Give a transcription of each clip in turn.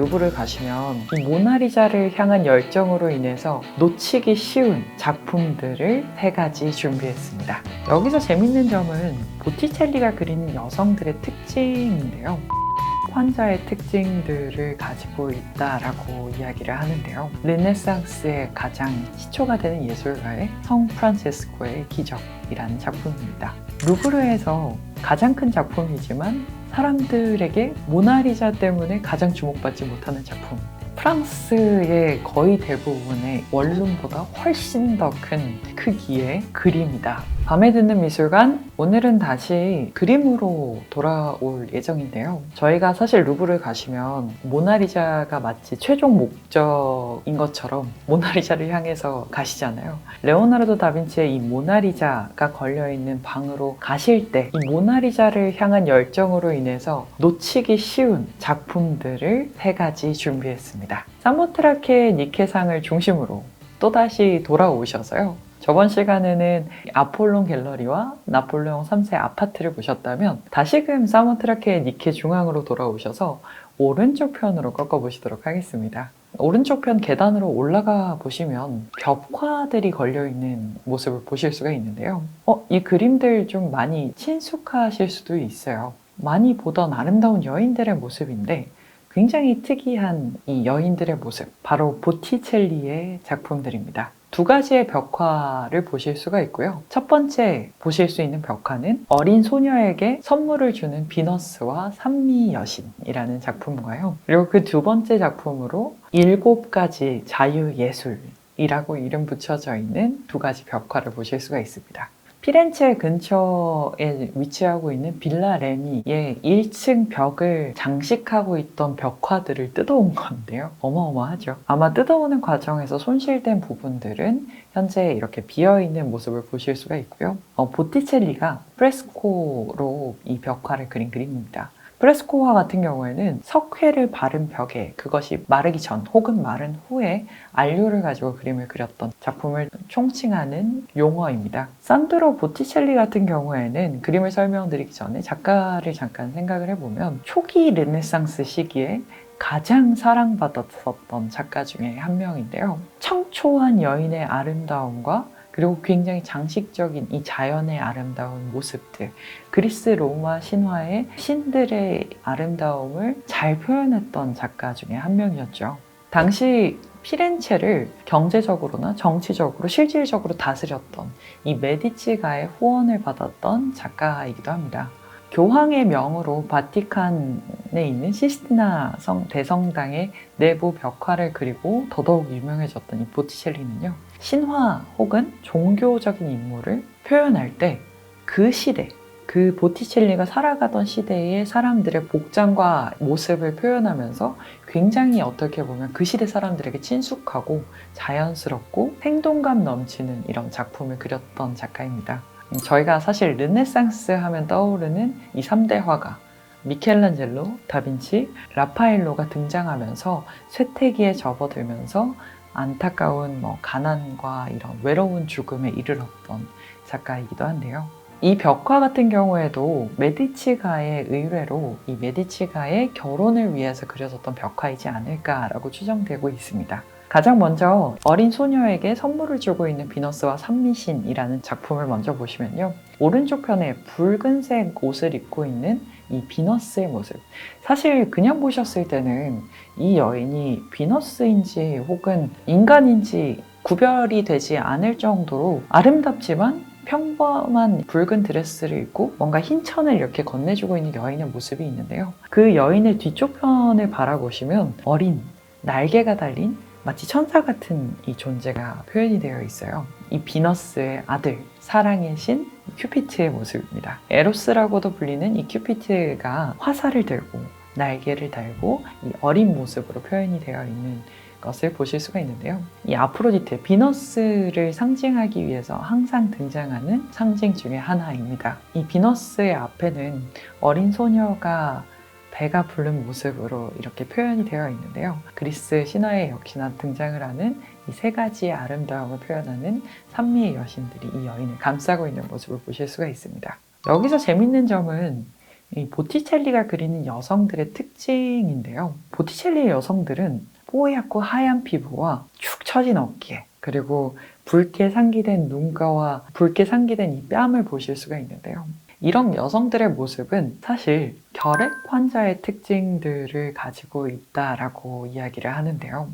루브르 가시면 이 모나리자를 향한 열정으로 인해서 놓치기 쉬운 작품들을 세 가지 준비했습니다. 여기서 재밌는 점은 보티첼리가 그리는 여성들의 특징인데요. 환자의 특징들을 가지고 있다라고 이야기를 하는데요. 르네상스의 가장 시초가 되는 예술가의 성 프란체스코의 기적이라는 작품입니다. 루브르에서 가장 큰 작품이지만 사람들에게 모나리자 때문에 가장 주목받지 못하는 작품. 프랑스의 거의 대부분의 원룸보다 훨씬 더 큰 크기의 그림이다. 밤에 듣는 미술관, 오늘은 다시 그림으로 돌아올 예정인데요. 저희가 사실 루브르 가시면 모나리자가 마치 최종 목적인 것처럼 모나리자를 향해서 가시잖아요. 레오나르도 다빈치의 이 모나리자가 걸려 있는 방으로 가실 때 이 모나리자를 향한 열정으로 인해서 놓치기 쉬운 작품들을 세 가지 준비했습니다. 사모트라케 니케상을 중심으로 또다시 돌아오셔서요. 저번 시간에는 아폴론 갤러리와 나폴레옹 3세 아파트를 보셨다면 다시금 사모트라케 니케 중앙으로 돌아오셔서 오른쪽 편으로 꺾어보시도록 하겠습니다. 오른쪽 편 계단으로 올라가 보시면 벽화들이 걸려있는 모습을 보실 수가 있는데요. 어, 이 그림들 좀 많이 친숙하실 수도 있어요. 많이 보던 아름다운 여인들의 모습인데 굉장히 특이한 이 여인들의 모습, 바로 보티첼리의 작품들입니다. 두 가지의 벽화를 보실 수가 있고요. 첫 번째 보실 수 있는 벽화는 어린 소녀에게 선물을 주는 비너스와 산미 여신이라는 작품과요. 그리고 그 두 번째 작품으로 일곱 가지 자유 예술 이라고 이름 붙여져 있는 두 가지 벽화를 보실 수가 있습니다. 피렌체 근처에 위치하고 있는 빌라 레미의 1층 벽을 장식하고 있던 벽화들을 뜯어온 건데요. 어마어마하죠. 아마 뜯어오는 과정에서 손실된 부분들은 현재 이렇게 비어있는 모습을 보실 수가 있고요. 어, 보티첼리가 프레스코로 이 벽화를 그린 그림입니다. 프레스코화 같은 경우에는 석회를 바른 벽에 그것이 마르기 전 혹은 마른 후에 안료를 가지고 그림을 그렸던 작품을 총칭하는 용어입니다. 산드로 보티첼리 같은 경우에는 그림을 설명드리기 전에 작가를 잠깐 생각을 해보면 초기 르네상스 시기에 가장 사랑받았었던 작가 중에 한 명인데요. 청초한 여인의 아름다움과 그리고 굉장히 장식적인 이 자연의 아름다운 모습들, 그리스 로마 신화의 신들의 아름다움을 잘 표현했던 작가 중에 한 명이었죠. 당시 피렌체를 경제적으로나 정치적으로 실질적으로 다스렸던 이 메디치가의 후원을 받았던 작가이기도 합니다. 교황의 명으로 바티칸에 있는 시스티나 성 대성당의 내부 벽화를 그리고 더더욱 유명해졌던 이 보티첼리는요. 신화 혹은 종교적인 인물을 표현할 때 그 시대, 그 보티첼리가 살아가던 시대의 사람들의 복장과 모습을 표현하면서 굉장히 어떻게 보면 그 시대 사람들에게 친숙하고 자연스럽고 생동감 넘치는 이런 작품을 그렸던 작가입니다. 저희가 사실 르네상스 하면 떠오르는 이 3대 화가 미켈란젤로, 다빈치, 라파엘로가 등장하면서 쇠퇴기에 접어들면서 안타까운 뭐 가난과 이런 외로운 죽음에 이르렀던 작가이기도 한데요. 이 벽화 같은 경우에도 메디치가의 의뢰로 이 메디치가의 결혼을 위해서 그려졌던 벽화이지 않을까라고 추정되고 있습니다. 가장 먼저 어린 소녀에게 선물을 주고 있는 비너스와 산미신이라는 작품을 먼저 보시면요. 오른쪽 편에 붉은색 옷을 입고 있는 이 비너스의 모습. 사실 그냥 보셨을 때는 이 여인이 비너스인지 혹은 인간인지 구별이 되지 않을 정도로 아름답지만 평범한 붉은 드레스를 입고 뭔가 흰 천을 이렇게 건네주고 있는 여인의 모습이 있는데요. 그 여인의 뒤쪽 편을 바라보시면 어린 날개가 달린 마치 천사 같은 이 존재가 표현이 되어 있어요. 이 비너스의 아들, 사랑의 신 큐피트의 모습입니다. 에로스라고도 불리는 이 큐피트가 화살을 들고 날개를 달고 이 어린 모습으로 표현이 되어 있는 것을 보실 수가 있는데요. 이 아프로디테, 비너스를 상징하기 위해서 항상 등장하는 상징 중에 하나입니다. 이 비너스의 앞에는 어린 소녀가 배가 부른 모습으로 이렇게 표현이 되어 있는데요. 그리스 신화에 역시나 등장을 하는 이 세 가지의 아름다움을 표현하는 산미의 여신들이 이 여인을 감싸고 있는 모습을 보실 수가 있습니다. 여기서 재밌는 점은 이 보티첼리가 그리는 여성들의 특징인데요. 보티첼리의 여성들은 뽀얗고 하얀 피부와 축 처진 어깨, 그리고 붉게 상기된 눈가와 붉게 상기된 이 뺨을 보실 수가 있는데요. 이런 여성들의 모습은 사실 결핵 환자의 특징들을 가지고 있다라고 이야기를 하는데요.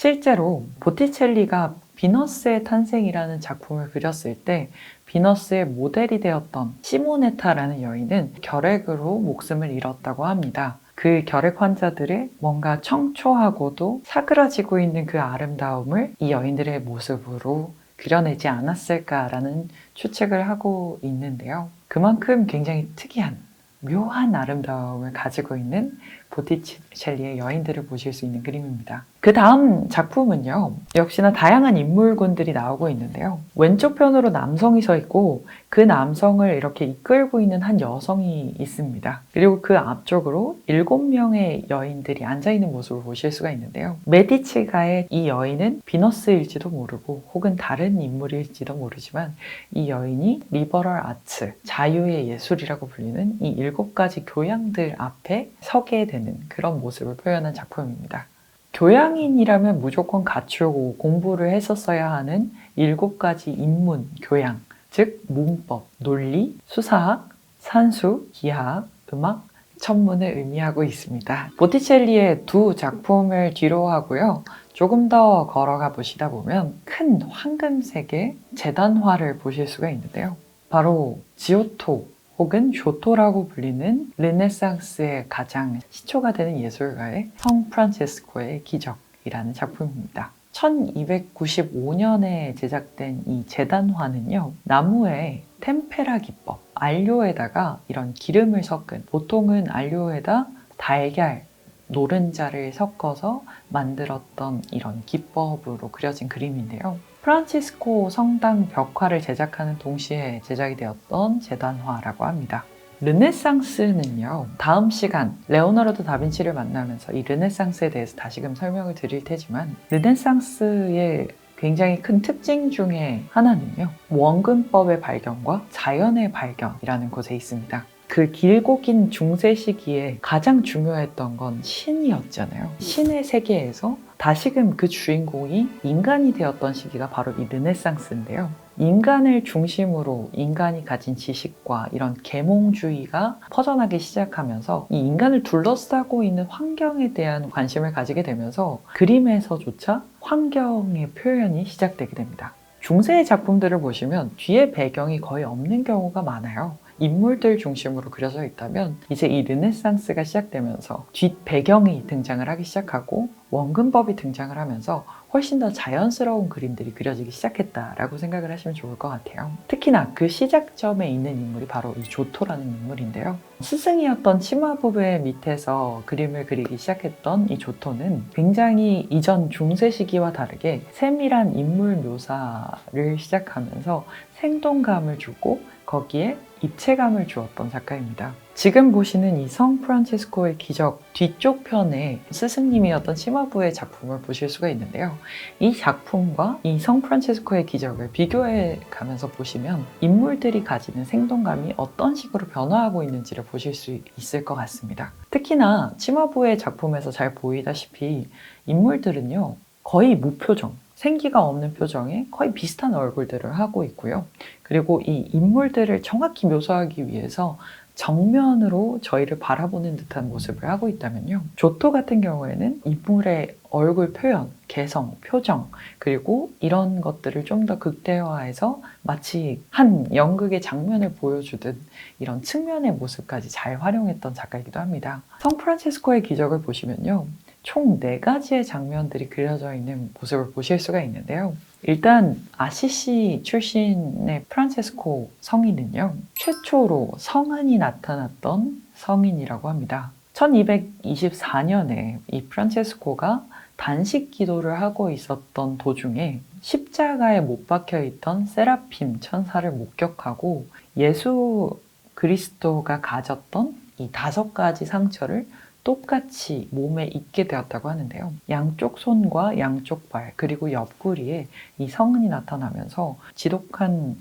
실제로 보티첼리가 비너스의 탄생이라는 작품을 그렸을 때 비너스의 모델이 되었던 시모네타라는 여인은 결핵으로 목숨을 잃었다고 합니다. 그 결핵 환자들의 뭔가 청초하고도 사그라지고 있는 그 아름다움을 이 여인들의 모습으로 그려내지 않았을까라는 추측을 하고 있는데요. 그만큼 굉장히 특이한 묘한 아름다움을 가지고 있는 보티첼리의 여인들을 보실 수 있는 그림입니다. 그 다음 작품은요, 역시나 다양한 인물군들이 나오고 있는데요. 왼쪽 편으로 남성이 서 있고 그 남성을 이렇게 이끌고 있는 한 여성이 있습니다. 그리고 그 앞쪽으로 일곱 명의 여인들이 앉아 있는 모습을 보실 수가 있는데요. 메디치가의 이 여인은 비너스일지도 모르고 혹은 다른 인물일지도 모르지만 이 여인이 리버럴 아츠, 자유의 예술이라고 불리는 이 일곱 가지 교양들 앞에 서게 되는 그런 모습을 표현한 작품입니다. 교양인이라면 무조건 갖추고 공부를 했었어야 하는 일곱 가지 인문, 교양, 즉 문법, 논리, 수사학, 산수, 기하학, 음악, 천문을 의미하고 있습니다. 보티첼리의 두 작품을 뒤로 하고요. 조금 더 걸어가 보시다 보면 큰 황금색의 재단화를 보실 수가 있는데요. 바로 지오토 혹은 쇼토라고 불리는 르네상스의 가장 시초가 되는 예술가의 성 프란체스코의 기적이라는 작품입니다. 1295년에 제작된 이 재단화는요, 나무의 템페라 기법, 안료에다가 이런 기름을 섞은, 보통은 안료에다 달걀, 노른자를 섞어서 만들었던 이런 기법으로 그려진 그림인데요. 프란치스코 성당 벽화를 제작하는 동시에 제작이 되었던 재단화라고 합니다. 르네상스는요, 다음 시간 레오나르도 다빈치를 만나면서 이 르네상스에 대해서 다시금 설명을 드릴 테지만, 르네상스의 굉장히 큰 특징 중에 하나는요, 원근법의 발견과 자연의 발견이라는 곳에 있습니다. 그 길고 긴 중세 시기에 가장 중요했던 건 신이었잖아요. 신의 세계에서 다시금 그 주인공이 인간이 되었던 시기가 바로 이 르네상스인데요. 인간을 중심으로 인간이 가진 지식과 이런 계몽주의가 퍼져나기 시작하면서 이 인간을 둘러싸고 있는 환경에 대한 관심을 가지게 되면서 그림에서조차 환경의 표현이 시작되게 됩니다. 중세의 작품들을 보시면 뒤에 배경이 거의 없는 경우가 많아요. 인물들 중심으로 그려져 있다면 이제 이 르네상스가 시작되면서 뒷 배경이 등장을 하기 시작하고 원근법이 등장을 하면서 훨씬 더 자연스러운 그림들이 그려지기 시작했다라고 생각을 하시면 좋을 것 같아요. 특히나 그 시작점에 있는 인물이 바로 이 조토라는 인물인데요. 스승이었던 치마부부의 밑에서 그림을 그리기 시작했던 이 조토는 굉장히 이전 중세 시기와 다르게 세밀한 인물 묘사를 시작하면서 생동감을 주고 거기에 입체감을 주었던 작가입니다. 지금 보시는 이 성 프란치스코의 기적 뒤쪽 편에 스승님이었던 치마부의 작품을 보실 수가 있는데요. 이 작품과 이 성 프란치스코의 기적을 비교해 가면서 보시면 인물들이 가지는 생동감이 어떤 식으로 변화하고 있는지를 보실 수 있을 것 같습니다. 특히나 치마부의 작품에서 잘 보이다시피 인물들은요, 거의 무표정, 생기가 없는 표정에 거의 비슷한 얼굴들을 하고 있고요. 그리고 이 인물들을 정확히 묘사하기 위해서 정면으로 저희를 바라보는 듯한 모습을 하고 있다면요. 조토 같은 경우에는 인물의 얼굴 표현, 개성, 표정, 그리고 이런 것들을 좀 더 극대화해서 마치 한 연극의 장면을 보여주듯 이런 측면의 모습까지 잘 활용했던 작가이기도 합니다. 성 프란체스코의 기적을 보시면요. 총 4가지의 장면들이 그려져 있는 모습을 보실 수가 있는데요. 일단 아시시 출신의 프란체스코 성인은요. 최초로 성은이 나타났던 성인이라고 합니다. 1224년에 이 프란체스코가 단식 기도를 하고 있었던 도중에 십자가에 못 박혀 있던 세라핌 천사를 목격하고 예수 그리스도가 가졌던 이 다섯 가지 상처를 똑같이 몸에 입게 되었다고 하는데요. 양쪽 손과 양쪽 발 그리고 옆구리에 이 성은이 나타나면서 지독한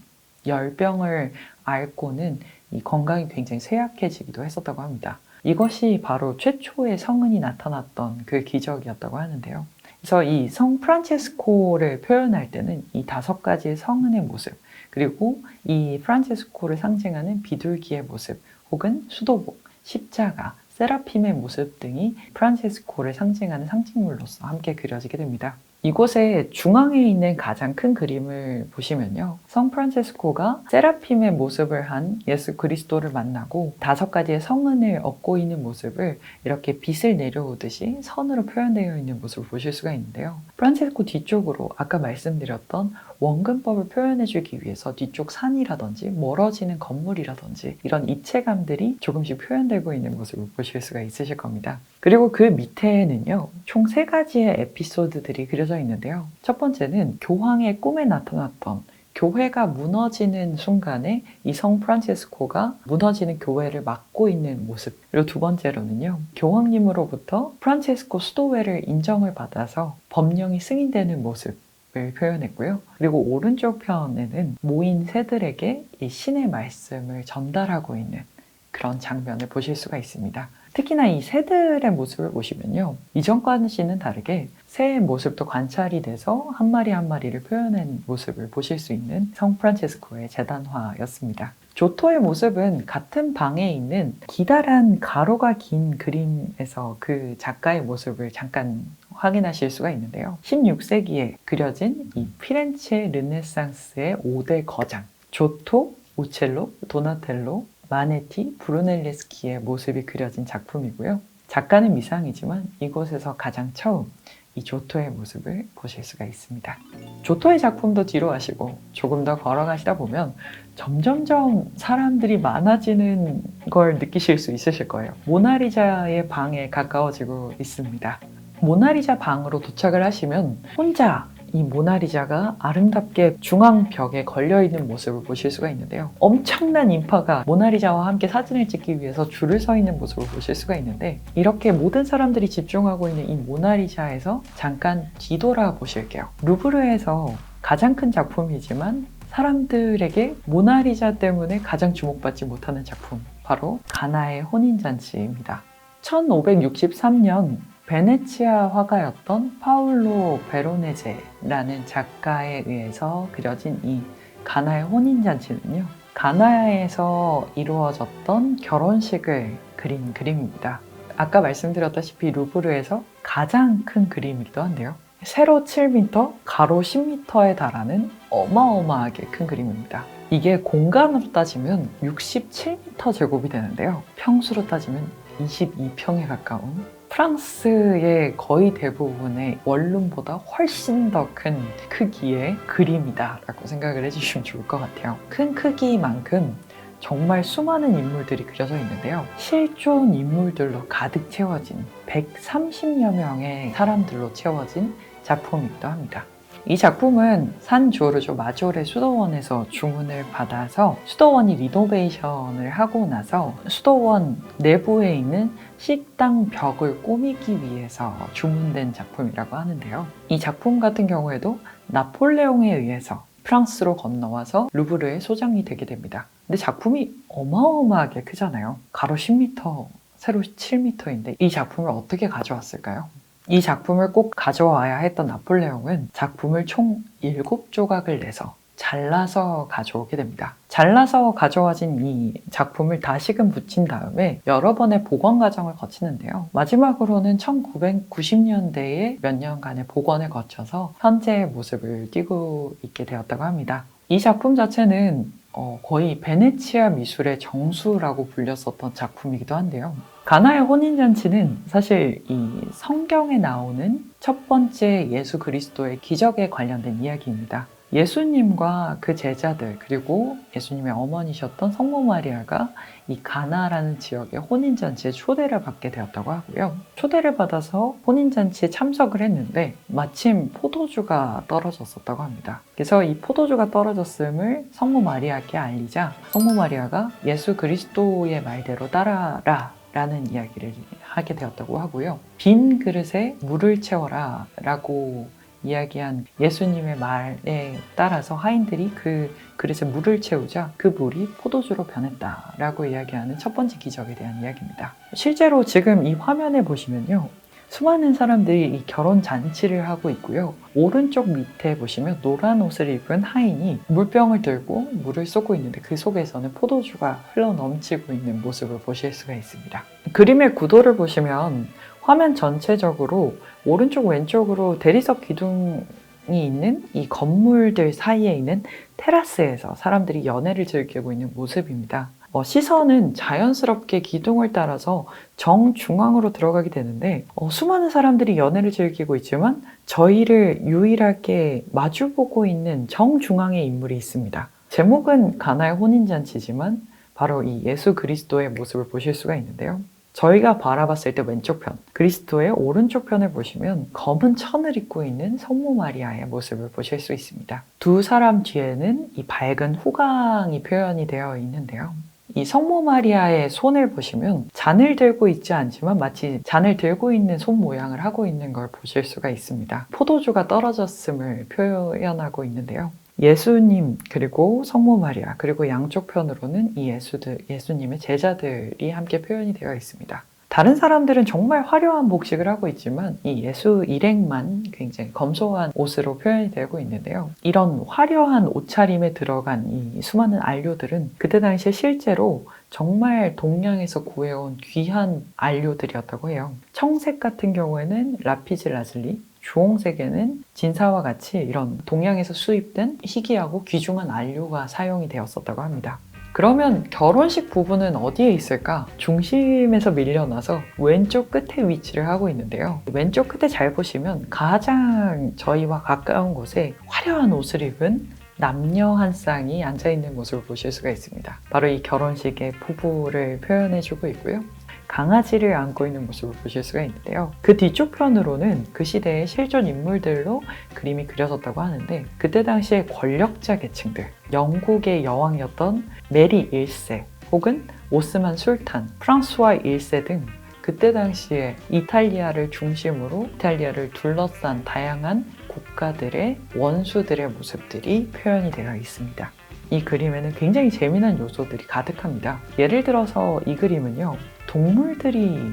열병을 앓고는 이 건강이 굉장히 쇠약해지기도 했었다고 합니다. 이것이 바로 최초의 성은이 나타났던 그 기적이었다고 하는데요. 그래서 이 성 프란체스코를 표현할 때는 이 다섯 가지의 성은의 모습, 그리고 이 프란체스코를 상징하는 비둘기의 모습, 혹은 수도복, 십자가, 세라핌의 모습 등이 프란체스코를 상징하는 상징물로서 함께 그려지게 됩니다. 이곳에 중앙에 있는 가장 큰 그림을 보시면요. 성 프란체스코가 세라핌의 모습을 한 예수 그리스도를 만나고 다섯 가지의 성은을 얻고 있는 모습을 이렇게 빛을 내려오듯이 선으로 표현되어 있는 모습을 보실 수가 있는데요. 프란체스코 뒤쪽으로 아까 말씀드렸던 원근법을 표현해주기 위해서 뒤쪽 산이라든지 멀어지는 건물이라든지 이런 입체감들이 조금씩 표현되고 있는 모습을 보실 수가 있으실 겁니다. 그리고 그 밑에는요, 총 세 가지의 에피소드들이 그려져 있는데요. 첫 번째는 교황의 꿈에 나타났던 교회가 무너지는 순간에 이 성 프란체스코가 무너지는 교회를 막고 있는 모습. 그리고 두 번째로는요, 교황님으로부터 프란체스코 수도회를 인정을 받아서 법령이 승인되는 모습. 을 표현했고요. 그리고 오른쪽 편에는 모인 새들에게 이 신의 말씀을 전달하고 있는 그런 장면을 보실 수가 있습니다. 특히나 이 새들의 모습을 보시면요. 이전과는 다르게 새의 모습도 관찰이 돼서 한 마리 한 마리를 표현한 모습을 보실 수 있는 성 프란체스코의 재단화였습니다. 조토의 모습은 같은 방에 있는 기다란 가로가 긴 그림에서 그 작가의 모습을 잠깐 확인하실 수가 있는데요. 16세기에 그려진 이 피렌체 르네상스의 5대 거장, 조토, 우첼로, 도나텔로, 마네티, 브루넬레스키의 모습이 그려진 작품이고요. 작가는 미상이지만 이곳에서 가장 처음 이 조토의 모습을 보실 수가 있습니다. 조토의 작품도 뒤로 하시고 조금 더 걸어가시다 보면 점점점 사람들이 많아지는 걸 느끼실 수 있으실 거예요. 모나리자의 방에 가까워지고 있습니다. 모나리자 방으로 도착을 하시면 혼자 이 모나리자가 아름답게 중앙벽에 걸려있는 모습을 보실 수가 있는데요. 엄청난 인파가 모나리자와 함께 사진을 찍기 위해서 줄을 서 있는 모습을 보실 수가 있는데 이렇게 모든 사람들이 집중하고 있는 이 모나리자에서 잠깐 뒤돌아 보실게요. 루브르에서 가장 큰 작품이지만 사람들에게 모나리자 때문에 가장 주목받지 못하는 작품 바로 가나의 혼인잔치입니다. 1563년 베네치아 화가였던 파울로 베로네제라는 작가에 의해서 그려진 이 가나의 혼인잔치는요. 가나에서 이루어졌던 결혼식을 그린 그림입니다. 아까 말씀드렸다시피 루브르에서 가장 큰 그림이기도 한데요. 세로 7m, 가로 10m에 달하는 어마어마하게 큰 그림입니다. 이게 공간으로 따지면 67m 제곱이 되는데요. 평수로 따지면 22평에 가까운 프랑스의 거의 대부분의 원룸보다 훨씬 더 큰 크기의 그림이다 라고 생각을 해주시면 좋을 것 같아요. 큰 크기만큼 정말 수많은 인물들이 그려져 있는데요. 실존 인물들로 가득 채워진 130여 명의 사람들로 채워진 작품이기도 합니다. 이 작품은 산 조르조 마조레 수도원에서 주문을 받아서 수도원이 리노베이션을 하고 나서 수도원 내부에 있는 식당 벽을 꾸미기 위해서 주문된 작품이라고 하는데요. 이 작품 같은 경우에도 나폴레옹에 의해서 프랑스로 건너와서 루브르의 소장이 되게 됩니다. 근데 작품이 어마어마하게 크잖아요. 가로 10m, 세로 7m인데 이 작품을 어떻게 가져왔을까요? 이 작품을 꼭 가져와야 했던 나폴레옹은 작품을 총 7조각을 내서 잘라서 가져오게 됩니다. 잘라서 가져와진 이 작품을 다시금 붙인 다음에 여러 번의 복원 과정을 거치는데요. 마지막으로는 1990년대에 몇 년간의 복원을 거쳐서 현재의 모습을 띠고 있게 되었다고 합니다. 이 작품 자체는 어, 거의 베네치아 미술의 정수라고 불렸었던 작품이기도 한데요. 가나의 혼인잔치는 사실 이 성경에 나오는 첫 번째 예수 그리스도의 기적에 관련된 이야기입니다. 예수님과 그 제자들 그리고 예수님의 어머니셨던 성모 마리아가 이 가나라는 지역의 혼인잔치에 초대를 받게 되었다고 하고요. 초대를 받아서 혼인잔치에 참석을 했는데 마침 포도주가 떨어졌었다고 합니다. 그래서 이 포도주가 떨어졌음을 성모 마리아께 알리자 성모 마리아가 예수 그리스도의 말대로 따라라 라는 이야기를 하게 되었다고 하고요. 빈 그릇에 물을 채워라 라고 이야기한 예수님의 말에 따라서 하인들이 그 그래서 물을 채우자 그 물이 포도주로 변했다라고 이야기하는 첫 번째 기적에 대한 이야기입니다. 실제로 지금 이 화면에 보시면요. 수많은 사람들이 이 결혼 잔치를 하고 있고요. 오른쪽 밑에 보시면 노란 옷을 입은 하인이 물병을 들고 물을 쏟고 있는데 그 속에서는 포도주가 흘러 넘치고 있는 모습을 보실 수가 있습니다. 그림의 구도를 보시면 화면 전체적으로 오른쪽 왼쪽으로 대리석 기둥 이 있는 이 건물들 사이에 있는 테라스에서 사람들이 연애를 즐기고 있는 모습입니다. 어, 시선은 자연스럽게 기둥을 따라서 정중앙으로 들어가게 되는데 어, 수많은 사람들이 연애를 즐기고 있지만 저희를 유일하게 마주보고 있는 정중앙에 인물이 있습니다. 제목은 가나의 혼인잔치지만 바로 이 예수 그리스도의 모습을 보실 수가 있는데요. 저희가 바라봤을 때 왼쪽 편, 그리스도의 오른쪽 편을 보시면 검은 천을 입고 있는 성모 마리아의 모습을 보실 수 있습니다. 두 사람 뒤에는 이 밝은 후광이 표현이 되어 있는데요. 이 성모 마리아의 손을 보시면 잔을 들고 있지 않지만 마치 잔을 들고 있는 손 모양을 하고 있는 걸 보실 수가 있습니다. 포도주가 떨어졌음을 표현하고 있는데요. 예수님 그리고 성모 마리아 그리고 양쪽 편으로는 이 예수들 예수님의 제자들이 함께 표현이 되어 있습니다. 다른 사람들은 정말 화려한 복식을 하고 있지만 이 예수 일행만 굉장히 검소한 옷으로 표현이 되고 있는데요. 이런 화려한 옷차림에 들어간 이 수많은 안료들은 그때 당시에 실제로 정말 동양에서 구해온 귀한 안료들이었다고 해요. 청색 같은 경우에는 라피즈 라즐리, 주홍색에는 진사와 같이 이런 동양에서 수입된 희귀하고 귀중한 안료가 사용이 되었었다고 합니다. 그러면 결혼식 부분은 어디에 있을까? 중심에서 밀려나서 왼쪽 끝에 위치를 하고 있는데요. 왼쪽 끝에 잘 보시면 가장 저희와 가까운 곳에 화려한 옷을 입은 남녀 한 쌍이 앉아 있는 모습을 보실 수가 있습니다. 바로 이 결혼식의 부부를 표현해주고 있고요. 강아지를 안고 있는 모습을 보실 수가 있는데요. 그 뒤쪽 편으로는 그 시대의 실존 인물들로 그림이 그려졌다고 하는데 그때 당시에 권력자 계층들, 영국의 여왕이었던 메리 1세 혹은 오스만 술탄, 프랑스와 1세 등 그때 당시에 이탈리아를 중심으로 이탈리아를 둘러싼 다양한 국가들의 원수들의 모습들이 표현이 되어 있습니다. 이 그림에는 굉장히 재미난 요소들이 가득합니다. 예를 들어서 이 그림은요, 동물들이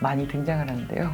많이 등장을 하는데요.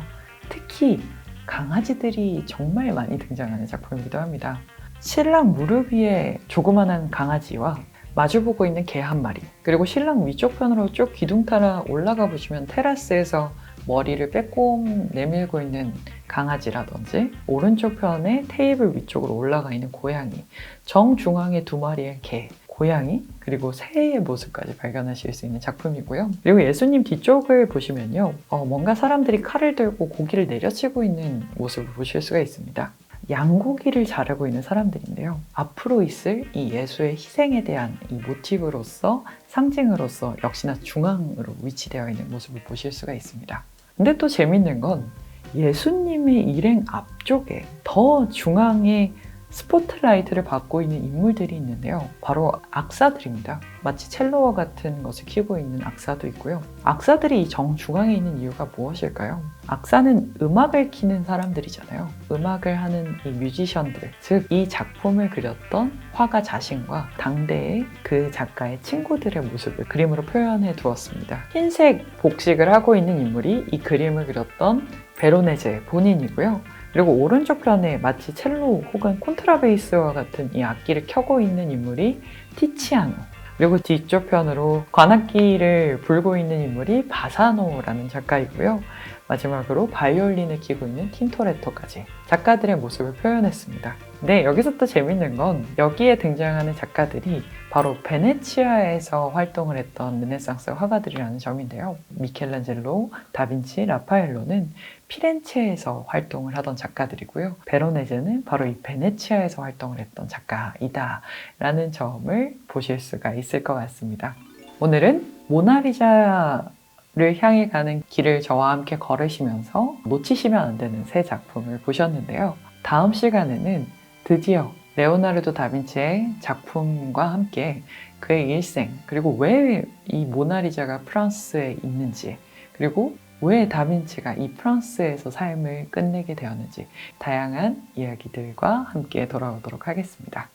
특히 강아지들이 정말 많이 등장하는 작품이기도 합니다. 신랑 무릎 위에 조그만한 강아지와 마주보고 있는 개 한 마리 그리고 신랑 위쪽 편으로 쭉 기둥 따라 올라가 보시면 테라스에서 머리를 빼꼼 내밀고 있는 강아지라든지 오른쪽 편에 테이블 위쪽으로 올라가 있는 고양이 정중앙에 두 마리의 개 고양이 그리고 새의 모습까지 발견하실 수 있는 작품이고요. 그리고 예수님 뒤쪽을 보시면요. 어, 뭔가 사람들이 칼을 들고 고기를 내려치고 있는 모습을 보실 수가 있습니다. 양고기를 자르고 있는 사람들인데요. 앞으로 있을 이 예수의 희생에 대한 이 모티브로서 상징으로서 역시나 중앙으로 위치되어 있는 모습을 보실 수가 있습니다. 근데 또 재밌는 건 예수님의 일행 앞쪽에 더 중앙에 스포트라이트를 받고 있는 인물들이 있는데요. 바로 악사들입니다. 마치 첼로와 같은 것을 키우고 있는 악사도 있고요. 악사들이 이 정중앙에 있는 이유가 무엇일까요? 악사는 음악을 키는 사람들이잖아요. 음악을 하는 이 뮤지션들, 즉 이 작품을 그렸던 화가 자신과 당대의 그 작가의 친구들의 모습을 그림으로 표현해 두었습니다. 흰색 복식을 하고 있는 인물이 이 그림을 그렸던 베로네제 본인이고요. 그리고 오른쪽 편에 마치 첼로 혹은 콘트라베이스와 같은 이 악기를 켜고 있는 인물이 티치아노. 그리고 뒤쪽 편으로 관악기를 불고 있는 인물이 바사노라는 작가이고요. 마지막으로 바이올린을 키고 있는 틴토레토까지 작가들의 모습을 표현했습니다. 네, 여기서 또 재밌는 건 여기에 등장하는 작가들이 바로 베네치아에서 활동을 했던 르네상스 화가들이라는 점인데요. 미켈란젤로, 다빈치, 라파엘로는 피렌체에서 활동을 하던 작가들이고요. 베로네제는 바로 이 베네치아에서 활동을 했던 작가이다 라는 점을 보실 수가 있을 것 같습니다. 오늘은 모나리자 를 향해 가는 길을 저와 함께 걸으시면서 놓치시면 안 되는 새 작품을 보셨는데요. 다음 시간에는 드디어 레오나르도 다빈치의 작품과 함께 그의 일생, 그리고 왜 이 모나리자가 프랑스에 있는지, 그리고 왜 다빈치가 이 프랑스에서 삶을 끝내게 되었는지 다양한 이야기들과 함께 돌아오도록 하겠습니다.